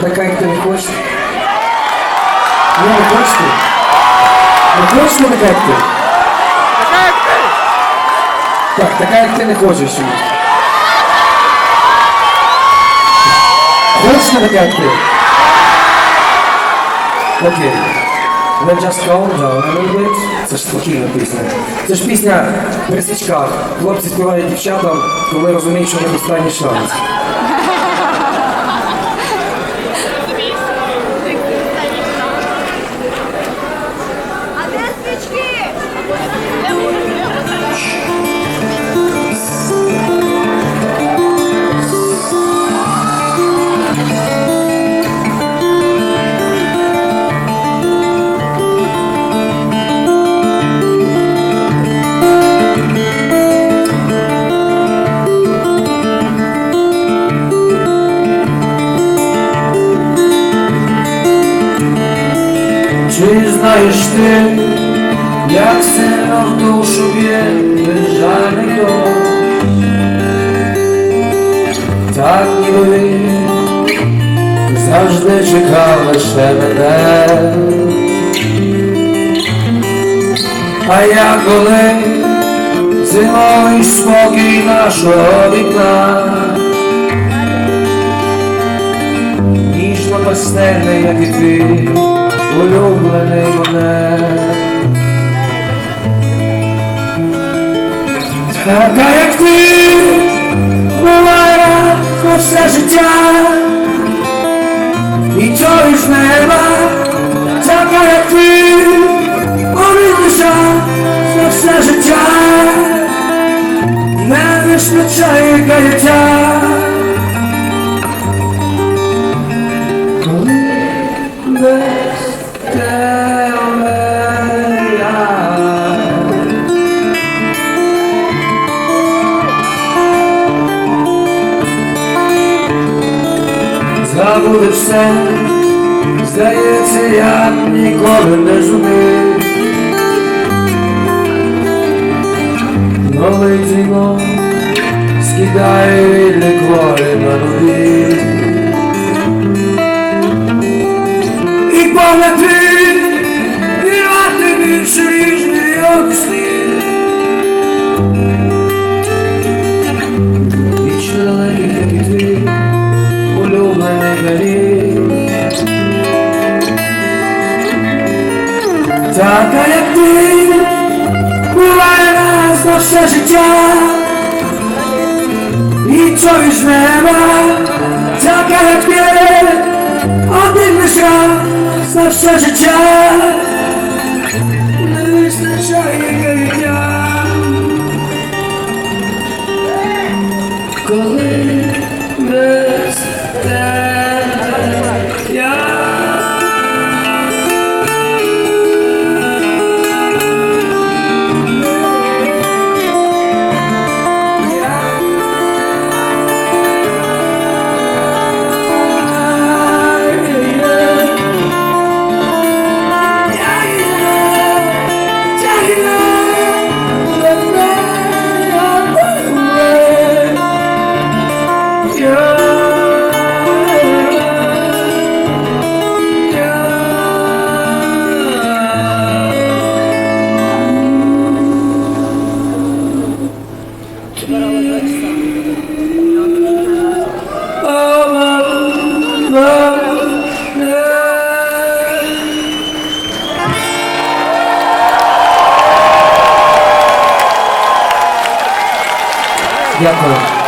така, ти не хочеш? Ні, не хочете? Не хочете така, як ти? Так, така, як ти не хочеш. Хочете така, як ти? Окей. Let just calm down a little bit. Це ж спокійна пісня. Це ж пісня при. Хлопці співають дівчатам, коли розуміють, що них останній шанс. Чи знаєш ти, як сильно в душу б'є безжальний дощ? Так ніби завжди чекав лише мене. А я коли зимовий спокій нашого вікна, ніжно пастельний, як і ти, улюблений мене. Така, як ти, буває все життя, і з неба, така, як ти, за все життя, не вистачає каяття. Забуде все, здається, я ніколи не зумів. Новий дзвінок скидає улюблений горі. Така, як ти, буває раз на все життя. І той з неба, така, як ти, один лише раз на все життя. Не вистачає каяття. 要求